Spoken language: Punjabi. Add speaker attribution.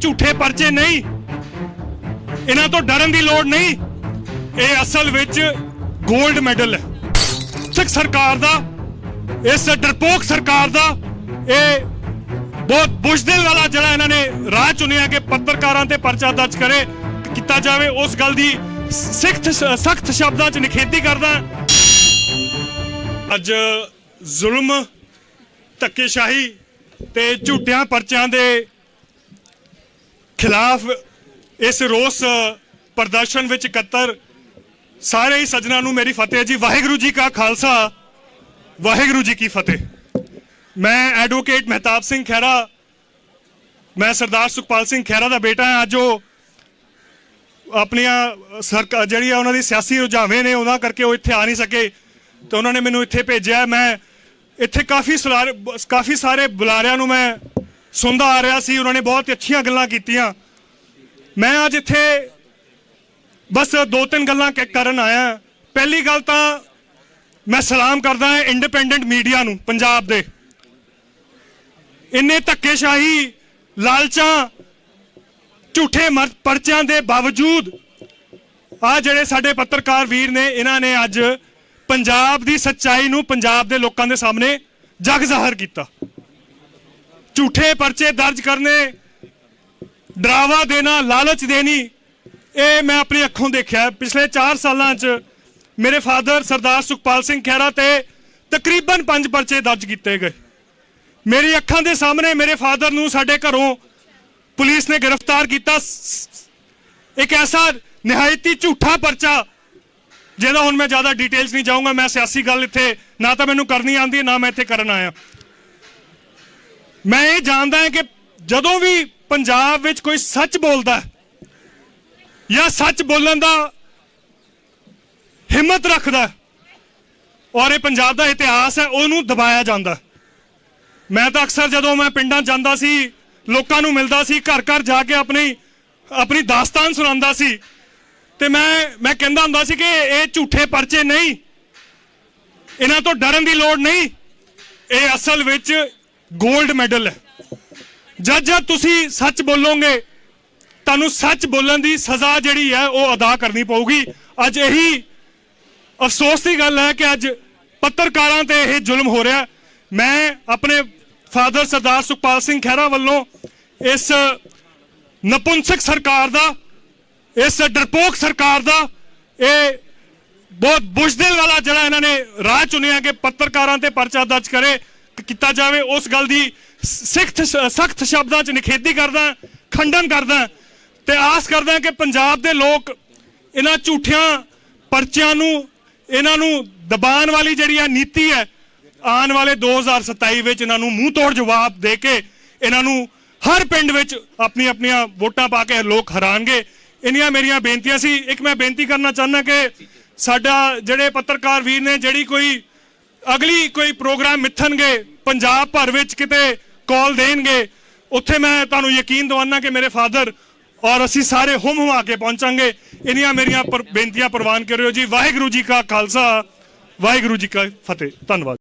Speaker 1: ਝੂਠੇ ਪਰਚੇ ਨਹੀਂ। ਇਹਨਾਂ ਤੋਂ ਡਰਨ ਦੀ ਲੋੜ ਨਹੀਂ। ਇਹ ਅਸਲ ਵਿੱਚ 골ਡ ਮੈਡਲ ਹੈ। ਸਿੱਖ ਸਰਕਾਰ ਦਾ, ਇਸ ਡਰਪੋਕ ਸਰਕਾਰ ਦਾ, ਇਹ ਬਹੁਤ ਬੁਝਦਿਲ ਵਾਲਾ ਜਿਹੜਾ ਇਹਨਾਂ ਨੇ ਰਾਹ ਚੁਣਿਆ ਕਿ ਪੱਤਰਕਾਰਾਂ ਤੇ ਪਰਚਾ ਦਰਜ ਕਰੇ, ਕੀਤਾ ਜਾਵੇ। ਉਸ ਗੱਲ ਦੀ ਸਖਤ ਸਖਤ ਸ਼ਬਦਾਂ 'ਚ ਨਿਖੇਧੀ ਕਰਦਾ ਅੱਜ ਜ਼ੁਲਮ, ਧੱਕੇਸ਼ਾਹੀ ਤੇ ਝੂਠਿਆਂ ਪਰਚਿਆਂ ਦੇ ਖਿਲਾਫ ਇਸ ਰੋਸ ਪ੍ਰਦਰਸ਼ਨ ਵਿੱਚ ਇਕੱਤਰ ਸਾਰੇ ਹੀ ਸੱਜਣਾ ਨੂੰ ਮੇਰੀ ਫਤਿਹ ਜੀ। ਵਾਹਿਗੁਰੂ ਜੀ ਕਾ ਖਾਲਸਾ, ਵਾਹਿਗੁਰੂ ਜੀ ਕੀ ਫਤਿਹ। ਮੈਂ ਐਡਵੋਕੇਟ ਮਹਿਤਾਬ ਸਿੰਘ ਖਹਿਰਾ, ਮੈਂ ਸਰਦਾਰ ਸੁਖਪਾਲ ਸਿੰਘ ਖਹਿਰਾ ਦਾ ਬੇਟਾ ਹਾਂ। ਅੱਜ ਉਹ ਆਪਣੀਆਂ ਸਰਕਾਰ ਜਿਹੜੀ ਆ ਉਹਨਾਂ ਦੀ ਸਿਆਸੀ ਰੁਝਾਵੇਂ ਨੇ, ਉਹਨਾਂ ਕਰਕੇ ਉਹ ਇੱਥੇ ਆ ਨਹੀਂ ਸਕੇ। ਤੇ ਉਹਨਾਂ ਨੇ ਮੈਨੂੰ ਇੱਥੇ ਭੇਜਿਆ। ਮੈਂ ਇੱਥੇ ਕਾਫੀ ਸਲਾਰ, ਕਾਫੀ ਸਾਰੇ ਬੁਲਾਰਿਆਂ ਨੂੰ ਮੈਂ ਸੁਣਦਾ ਆ ਰਿਹਾ ਸੀ, ਉਹਨਾਂ ਨੇ ਬਹੁਤ ਅੱਛੀਆਂ ਗੱਲਾਂ ਕੀਤੀਆਂ। ਮੈਂ ਅੱਜ ਇੱਥੇ ਬਸ ਦੋ ਤਿੰਨ ਗੱਲਾਂ ਕ- ਕਰਨ ਆਇਆ। ਪਹਿਲੀ ਗੱਲ ਤਾਂ ਮੈਂ ਸਲਾਮ ਕਰਦਾ ਹਾਂ ਇੰਡੀਪੈਂਡੈਂਟ ਮੀਡੀਆ ਨੂੰ, ਪੰਜਾਬ ਦੇ। ਇੰਨੇ ਧੱਕੇਸ਼ਾਹੀ, ਲਾਲਚਾਂ, ਝੂਠੇ ਮਰ- ਪਰਚਿਆਂ ਦੇ ਬਾਵਜੂਦ ਆ ਜਿਹੜੇ ਸਾਡੇ ਪੱਤਰਕਾਰ ਵੀਰ ਨੇ, ਇਹਨਾਂ ਨੇ ਅੱਜ ਪੰਜਾਬ ਦੀ ਸੱਚਾਈ ਨੂੰ ਪੰਜਾਬ ਦੇ ਲੋਕਾਂ ਦੇ ਸਾਹਮਣੇ ਜਗ ਜ਼ਾਹਰ ਕੀਤਾ। ਝੂਠੇ ਪਰਚੇ ਦਰਜ ਕਰਨੇ, ਡਰਾਵਾ ਦੇਣਾ, ਲਾਲਚ ਦੇਣੀ, ਇਹ ਮੈਂ ਆਪਣੀ ਅੱਖੋਂ ਦੇਖਿਆ। ਪਿਛਲੇ 4 ਸਾਲਾਂ 'ਚ ਮੇਰੇ ਫਾਦਰ ਸਰਦਾਰ ਸੁਖਪਾਲ ਸਿੰਘ ਖਹਿਰਾ ਤੇ ਤਕਰੀਬਨ 5 ਪਰਚੇ ਦਰਜ ਕੀਤੇ ਗਏ। ਮੇਰੀ ਅੱਖਾਂ ਦੇ ਸਾਹਮਣੇ ਮੇਰੇ ਫਾਦਰ ਨੂੰ ਸਾਡੇ ਘਰੋਂ ਪੁਲਿਸ ਨੇ ਗ੍ਰਿਫਤਾਰ ਕੀਤਾ। ਇੱਕ ਐਸਾ ਨਿਹਾਇਤੀ ਝੂਠਾ ਪਰਚਾ, ਜਿਹਦਾ ਹੁਣ ਮੈਂ ਜ਼ਿਆਦਾ ਡਿਟੇਲਸ ਨਹੀਂ ਜਾਊਂਗਾ। ਮੈਂ ਸਿਆਸੀ ਗੱਲ ਇੱਥੇ ਨਾ ਤਾਂ ਮੈਨੂੰ ਕਰਨੀ ਆਉਂਦੀ, ਨਾ ਮੈਂ ਇੱਥੇ ਕਰਨ ਆਇਆ। ਮੈਂ ਇਹ ਜਾਣਦਾ ਹਾਂ ਕਿ ਜਦੋਂ ਵੀ ਪੰਜਾਬ ਵਿੱਚ ਕੋਈ ਸੱਚ ਬੋਲਦਾ ਜਾਂ ਸੱਚ ਬੋਲਣ ਦਾ ਹਿੰਮਤ ਰੱਖਦਾ ਔਰ ਇਹ ਪੰਜਾਬ ਦਾ ਇਤਿਹਾਸ ਹੈ, ਉਹਨੂੰ ਦਬਾਇਆ ਜਾਂਦਾ ਮੈਂ ਤਾਂ ਅਕਸਰ ਜਦੋਂ ਮੈਂ ਪਿੰਡਾਂ ਜਾਂਦਾ ਸੀ, ਲੋਕਾਂ ਨੂੰ ਮਿਲਦਾ ਸੀ ਘਰ ਘਰ ਜਾ ਕੇ ਆਪਣੀ ਆਪਣੀ ਦਾਸਤਾਨ ਸੁਣਾਉਂਦਾ ਸੀ, ਤੇ ਮੈਂ ਮੈਂ ਕਹਿੰਦਾ ਹੁੰਦਾ ਸੀ ਕਿ ਇਹ ਝੂਠੇ ਪਰਚੇ ਨਹੀਂ, ਇਹਨਾਂ ਤੋਂ ਡਰਨ ਦੀ ਲੋੜ ਨਹੀਂ, ਇਹ ਅਸਲ ਵਿੱਚ 골ਡ ਮੈਡਲ ਹੈ। ਜਦ ਜਦ ਤੁਸੀਂ ਸੱਚ ਬੋਲੋਗੇ, ਤੁਹਾਨੂੰ ਸੱਚ ਬੋਲਣ ਦੀ ਸਜ਼ਾ ਜਿਹੜੀ ਹੈ, ਉਹ ਅਦਾ ਕਰਨੀ ਪਊਗੀ। ਅੱਜ ਇਹੀ ਅਫਸੋਸ ਦੀ ਗੱਲ ਹੈ ਕਿ ਅੱਜ ਪੱਤਰਕਾਰਾਂ ਤੇ ਇਹ ਜ਼ੁਲਮ ਹੋ ਰਿਹਾ। ਮੈਂ ਆਪਣੇ ਫਾਦਰ ਸਰਦਾਰ ਸੁਖਪਾਲ ਸਿੰਘ ਖਹਿਰਾ ਵੱਲੋਂ ਇਸ ਨਪੁੰਸਕ ਸਰਕਾਰ ਦਾ, ਇਸ ਡਰਪੋਕ ਸਰਕਾਰ ਦਾ ਇਹ ਬਹੁਤ ਬੁਸ਼ਦਿਲ ਵਾਲਾ ਜਿਹੜਾ ਇਹਨਾਂ ਨੇ ਰਾਹ ਚੁਣਿਆ ਕਿ ਪੱਤਰਕਾਰਾਂ ਤੇ ਪਰਚਾ ਦਰਜ ਕਰੇ। ਕੀਤਾ ਜਾਵੇ, ਉਸ ਗੱਲ ਦੀ ਸਖਤ ਸਖਤ ਸ਼ਬਦਾਂ 'ਚ ਨਿਖੇਧੀ ਕਰਦਾ, ਖੰਡਨ ਕਰਦਾ। ਤੇ ਆਸ ਕਰਦਾ ਕਿ ਪੰਜਾਬ ਦੇ ਲੋਕ ਇਹਨਾਂ ਝੂਠਿਆਂ ਪਰਚਿਆਂ ਨੂੰ, ਇਹਨਾਂ ਨੂੰ ਦਬਾਉਣ ਵਾਲੀ ਜਿਹੜੀ ਆ ਨੀਤੀ ਹੈ, ਆਉਣ ਵਾਲੇ 2027 ਵਿੱਚ ਇਹਨਾਂ ਨੂੰ ਮੂੰਹ ਤੋੜ ਜਵਾਬ ਦੇ ਕੇ ਇਹਨਾਂ ਨੂੰ ਹਰ ਪਿੰਡ ਵਿੱਚ ਆਪਣੀ ਆਪਣੀਆਂ ਵੋਟਾਂ ਪਾ ਕੇ ਲੋਕ ਹਰਾਣਗੇ। ਇੰਨੀਆਂ ਮੇਰੀਆਂ ਬੇਨਤੀਆਂ ਸੀ। ਇੱਕ ਮੈਂ ਬੇਨਤੀ ਕਰਨਾ ਚਾਹੁੰਦਾ ਕਿ ਸਾਡਾ ਜਿਹੜੇ ਪੱਤਰਕਾਰ ਵੀਰ ਨੇ, ਜਿਹੜੀ ਕੋਈ ਅਗਲੀ ਕੋਈ ਪ੍ਰੋਗਰਾਮ ਮਿੱਥਣਗੇ, ਪੰਜਾਬ ਭਰ ਵਿੱਚ ਕਿਤੇ ਕਾਲ ਦੇਣਗੇ, ਉੱਥੇ ਮੈਂ ਤੁਹਾਨੂੰ ਯਕੀਨ ਦਿਵਾਨਾ ਕਿ ਮੇਰੇ ਫਾਦਰ ਔਰ ਅਸੀਂ ਸਾਰੇ ਹੁਮ ਹੁਮਾ ਕੇ ਪਹੁੰਚਾਂਗੇ। ਇੰਨੀਆਂ ਮੇਰੀਆਂ ਪਰ- ਬੇਨਤੀਆਂ ਪ੍ਰਵਾਨ ਕਰਿਓ ਜੀ। ਵਾਹਿਗੁਰੂ ਜੀ ਕਾ ਖਾਲਸਾ, ਵਾਹਿਗੁਰੂ ਜੀ ਕਾ ਫਤਿਹ। ਧੰਨਵਾਦ।